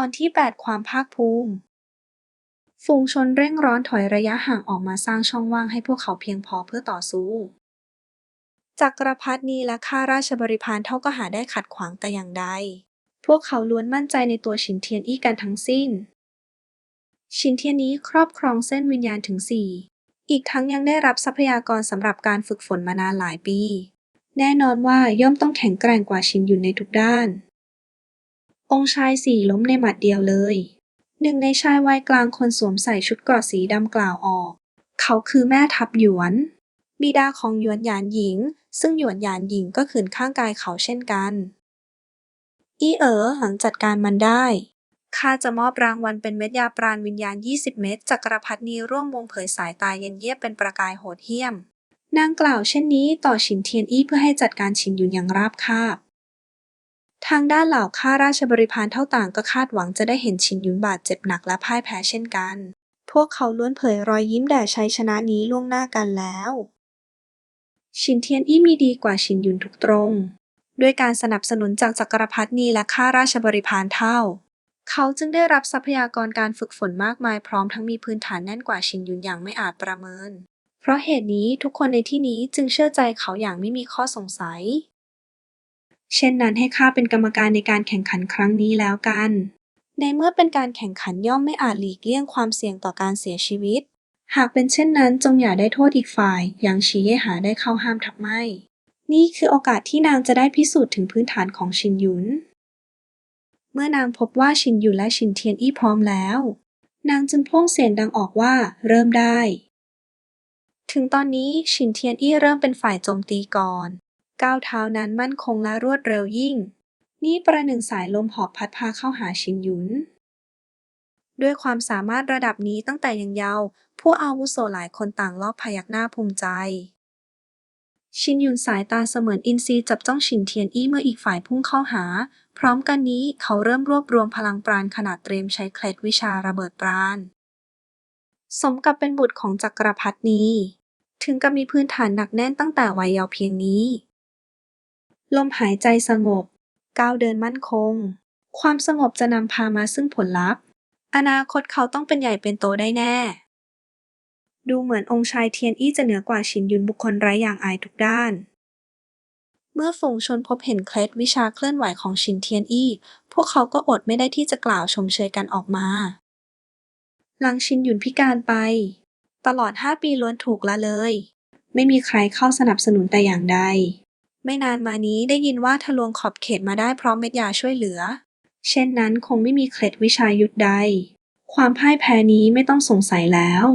ตอนที่ 8 ความภาคภูมิ ฝูงชนเร่งร้อนถอยระยะห่างออกมาสร้างช่องว่างให้พวกเขาเพียงพอเพื่อต่อสู้ จักรพรรดินีและข้าราชบริพารเท่าก็หาได้ขัดขวางแต่อย่างใด พวกเขาล้วนมั่นใจในตัวฉินเทียนอี้กันทั้งสิ้น ฉินเทียนนี้ครอบครองเส้นวิญญาณถึงสี่อีกทั้งยังได้รับทรัพยากรสำหรับการฝึกฝนมานานหลายปี แน่นอนว่าย่อมต้องแข็งแกร่งกว่าชินหยุนในทุกด้าน องค์ชายสี่ล้มในหมัดเดียวเลย หนึ่งในชายวัยกลางคนสวมใส่ชุดเกราะสีดำกล่าวออก เขาคือแม่ทัพหยวน บิดาของหยวนหยานหญิง ซึ่งหยวนหยานหญิงก็ขืนข้างกายเขาเช่นกัน อี้เอ๋อหลังจัดการมันได้ข้าจะมอบรางวัลเป็นเม็ดยาปราณวิญญาณ 20 เม็ดจักรพรรดินีร่วมวงเผยสายตาเย็นเยียบเป็นประกายโหดเหี้ยม นางกล่าวเช่นนี้ต่อฉินเทียนอี้เพื่อให้จัดการฉินหยุนอย่างราบคาบ ทางด้านเหล่าข้าราชบริพารเท่าต่างก็คาดหวังจะได้เห็นฉินหยุนบาดเจ็บหนักและพ่ายแพ้เช่นกัน พวกเขาล้วนเผยรอยยิ้มแด่ชัยชนะนี้ล่วงหน้ากันแล้ว ฉินเทียนอี้มีดีกว่าฉินหยุนทุกตรง ด้วยการสนับสนุนจากจักรพรรดินีและข้าราชบริพารเท่า เขาจึงได้รับทรัพยากรการฝึกฝนมากมายพร้อมทั้งมีพื้นฐานแน่นกว่าฉินหยุนอย่างไม่อาจประเมิน เพราะเหตุนี้ทุกคนในที่นี้จึงเชื่อใจเขาอย่างไม่มีข้อสงสัย เช่นนั้นให้ข้าเป็นกรรมการในการแข่งขันครั้งนี้แล้วกัน ในเมื่อเป็นการแข่งขันย่อมไม่อาจหลีกเลี่ยงความเสี่ยงต่อการเสียชีวิต หากเป็นเช่นนั้นจงอย่าได้โทษอีกฝ่าย อย่างชีเยหาได้เข้าห้ามทับไม่ นี่คือโอกาสที่นางจะได้พิสูจน์ถึงพื้นฐานของชินหยุน เมื่อนางพบว่าชินหยุนและชินเทียนอี้พร้อมแล้ว นางจึงพ่งเสียงดังออกว่าเริ่มได้ ถึงตอนนี้ฉินเทียนอี้เริ่มเป็นฝ่ายโจมตีก่อน ก้าวเท้านั้นมั่นคงและรวดเร็วยิ่ง นี่ประหนึ่งสายลมหอบพัดพาเข้าหาชินหยุน ด้วยความสามารถระดับนี้ตั้งแต่ยังเยาว์ผู้อาวุโสหลายคนต่างลอบพยักหน้าภูมิใจ ชินยุนสายตาเสมือนอินทรีจับจ้องฉินเทียนอี้เมื่ออีกฝ่ายพุ่งเข้าหา พร้อมกันนี้เขาเริ่มรวบรวมพลังปราณขนาดเตรียมใช้เคล็ดวิชาระเบิดปราณ สมกับเป็นบุตรของจักรพรรดินีถึงกับมีพื้นฐานหนักแน่นตั้งแต่วัยเยาว์เพียงนี้ ลมหายใจสงบ ก้าวเดินมั่นคง ความสงบจะนำพามาซึ่งผลลัพธ์ อนาคตเขาต้องเป็นใหญ่เป็นโตได้แน่ ดูเหมือนองค์ชายเทียนอี้จะเหนือกว่าฉินหยุนบุคคลไร้อย่างอายทุกด้านเมื่อฝูงชนพบเห็นเคล็ดวิชาเคลื่อนไหวของฉินเทียนอี้ พวกเขาก็อดไม่ได้ที่จะกล่าวชมเชยกันออกมา หลังชินหยุนพิการไป ตลอด 5 ปีล้วนถูกละเลย ไม่มีใครเข้าสนับสนุนแต่อย่างใด ไม่นานมานี้ได้ยินว่าทะลวงขอบเขตมาได้เพราะเม็ดยาช่วยเหลือ เช่นนั้นคงไม่มีเคล็ดวิชายุทธใด ความพ่ายแพ้นี้ไม่ต้องสงสัยแล้ว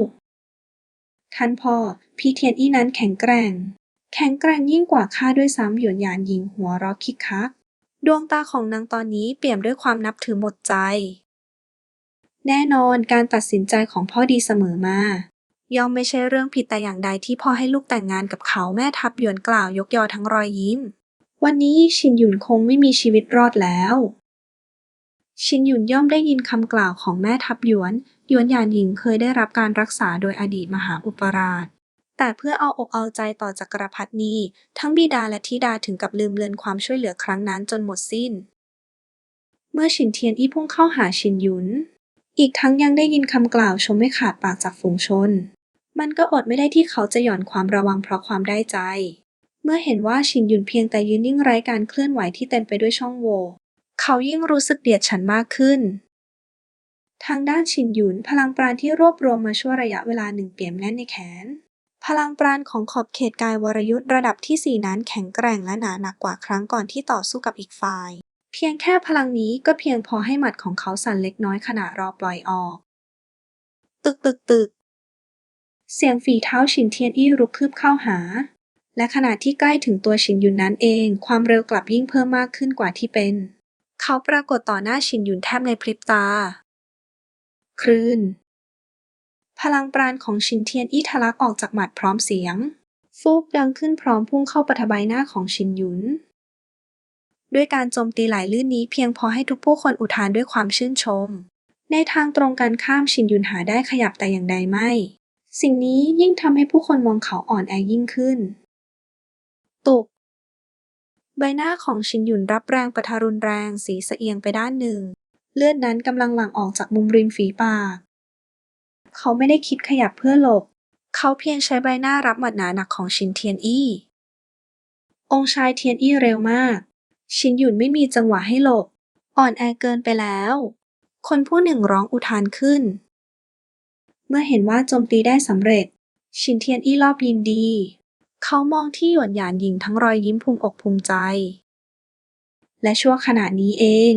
ท่านพ่อ พี่เทียนอี้นั้นแข็งแกร่ง แข็งแกร่งยิ่งกว่าข้าด้วยซ้ำหยวนหยานหญิงหัวเราะคิกคัก ดวงตาของนางตอนนี้เปี่ยมด้วยความนับถือหมดใจ แน่นอนการตัดสินใจของพ่อดีเสมอมา ย่อมไม่ใช่เรื่องผิดแต่อย่างใดที่พ่อให้ลูกแต่งงานกับเขาแม่ทัพหยวนกล่าวยกยอทั้งรอยยิ้ม วันนี้ชินหยุนคงไม่มีชีวิตรอดแล้ว ชินหยุนย่อมได้ยินคำกล่าวของแม่ทัพหยวนหยวนหยานหญิงเคยได้รับการรักษาโดยอดีตมหาอุปราช แต่เพื่อเอาอกเอาใจต่อจักรพรรดินีทั้งบิดาและธิดาถึงกับลืมเลือนความช่วยเหลือครั้งนั้นจนหมดสิ้น เมื่อฉินเทียนอี้พุ่งเข้าหาชินหยุนอีกทั้งยังได้ยินคำกล่าวชมไม่ขาดปากจากฝูงชน มันก็อดไม่ได้ที่เขาจะหย่อนความระวังเพราะความได้ใจ เมื่อเห็นว่าชินยุนเพียงแต่ยืนนิ่งไร้การเคลื่อนไหวที่เต็มไปด้วยช่องโหว่เขายิ่งรู้สึกเดียดฉันมากขึ้น ทางด้านชินหยุนพลังปราณที่รวบรวมมาชั่วระยะเวลาหนึ่งเปี่ยมแน่นในแขน พลังปราณของขอบเขตกายวรยุทธ์ระดับที่สี่นั้นแข็งแกร่งและหนาหนักกว่าครั้งก่อนที่ต่อสู้กับอีกฝ่าย เพียงแค่พลังนี้ก็เพียงพอให้หมัดของเขาสั่นเล็กน้อยขณะรอปล่อยออก ตึกตึกตึก เสียงฝีเท้าฉินเทียนอี้รุกคืบเข้าหา และขณะที่ใกล้ถึงตัวฉินหยุนนั้นเอง ความเร็วกลับยิ่งเพิ่มมากขึ้นกว่าที่เป็น เขาปรากฏต่อหน้าฉินหยุนแทบในพริบตา คลื่น พลังปราณของชินเทียนอี้ทะลักออกจากหมัดพร้อมเสียง ฟูกดังขึ้นพร้อมพุ่งเข้าปะทะใบหน้าของชินหยุน ด้วยการโจมตีไหลลื่นนี้เพียงพอให้ทุกผู้คนอุทานด้วยความชื่นชม ในทางตรงกันข้ามชินหยุนหาได้ขยับแต่อย่างใดไม่ สิ่งนี้ยิ่งทำให้ผู้คนมองเขาอ่อนแอยิ่งขึ้น ตุก ใบหน้าของชินหยุนรับแรงปะทะรุนแรงสีสะเอียงไปด้านหนึ่ง เลือดนั้นกำลังหลั่งออกจากมุมริมฝีปาก เขาไม่ได้คิดขยับเพื่อหลบ เขาเพียงใช้ใบหน้ารับหมัดหนาหนักของชินเทียนอี้ องชายเทียนอี้เร็วมาก ชินหยุนไม่มีจังหวะให้หลบ อ่อนแอเกินไปแล้ว คนผู้หนึ่งร้องอุทานขึ้น เมื่อเห็นว่าโจมตีได้สำเร็จชินเทียนอี้รอบยินดี เขามองที่หยวนหยานหญิงทั้งรอยยิ้มภูมิอกภูมิใจ และชั่วขณะนี้เอง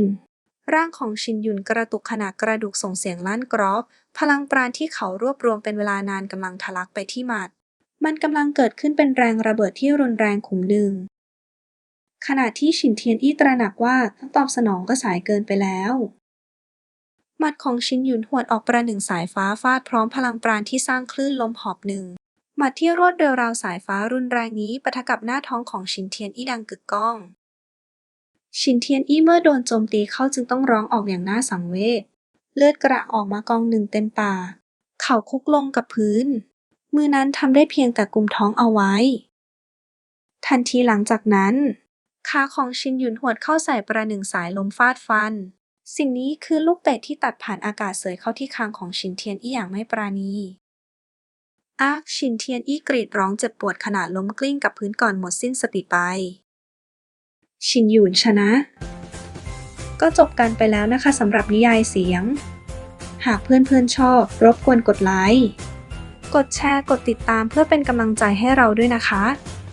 ร่างของชินหยุนกระตุกขณะกระดูกส่งเสียงลั่นกรอบ พลังปราณที่เขารวบรวมเป็นเวลานานกำลังทะลักไปที่หมัด มันกำลังเกิดขึ้นเป็นแรงระเบิดที่รุนแรงขุมหนึ่งขณะที่ฉินเทียนอี้ตระหนักว่าทั้งตอบสนองก็สายเกินไปแล้ว มัดของชินหยุนหวดออกประหนึ่งสายฟ้าฟาดพร้อมพลังปราณที่สร้างคลื่นลมหอบหนึ่งหมัดที่รวดเร็วราวสายฟ้ารุนแรงนี้ปะทะกับหน้าท้องของชินเทียนอี้ดังกึกก้อง ชินเทียนอี้เมื่อโดนโจมตีเข้าจึงต้องร้องออกอย่างน่าสังเวช เลือดกระออกมากองหนึ่งเต็มปาก เข่าคุกลงกับพื้น มือนั้นทำได้เพียงแต่กุมท้องเอาไว้ ทันทีหลังจากนั้น ขาของชินหยุนหวดเข้าใส่ประหนึ่งสายลมฟาดฟัน สิ่งนี้คือลูกเตะที่ตัดผ่านอากาศเสยเข้าที่คางของชินเทียนอี้อย่างไม่ปราณีอากชินเทียนอี้กรีดร้องเจ็บปวดขณะล้มกลิ้งกับพื้นก่อนหมดสิ้นสติไป ชินหยุนชนะ ก็จบกันไปแล้วนะคะสำหรับนิยายเสียง หากเพื่อนๆชอบ รบกวนกดไลค์ กดแชร์ กดติดตามเพื่อเป็นกำลังใจให้เราด้วยนะคะ